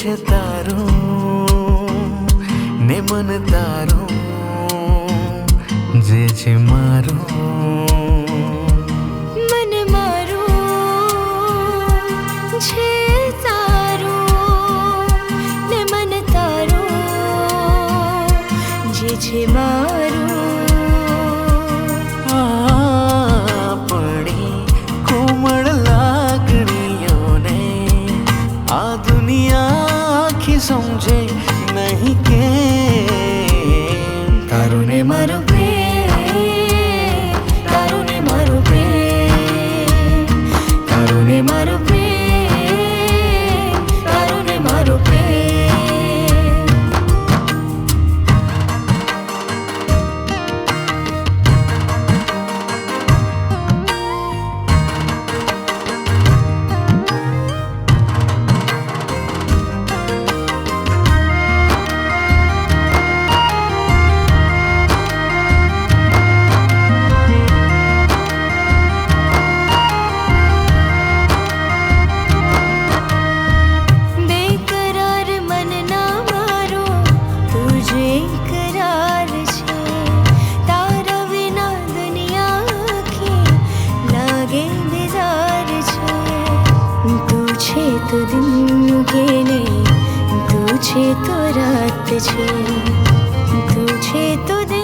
છે તારું, ને મન તારું, જે છે મારું. મારું છે તારું, ને મન તારું, જે છે મારું এতদিন গেলে তুঝে তো রাত তুঝে তো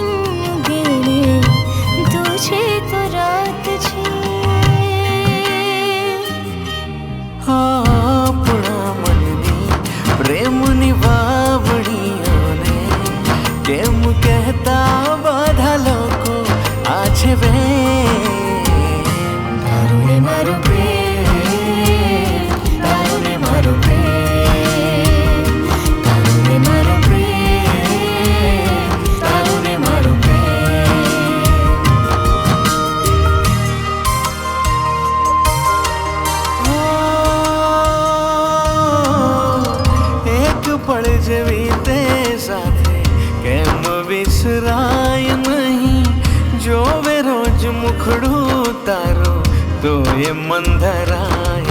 తోయమందరాయ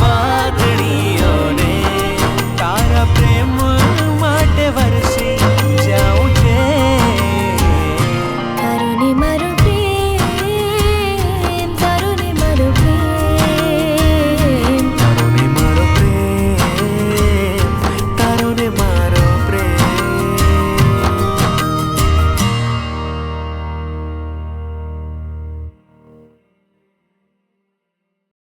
fun.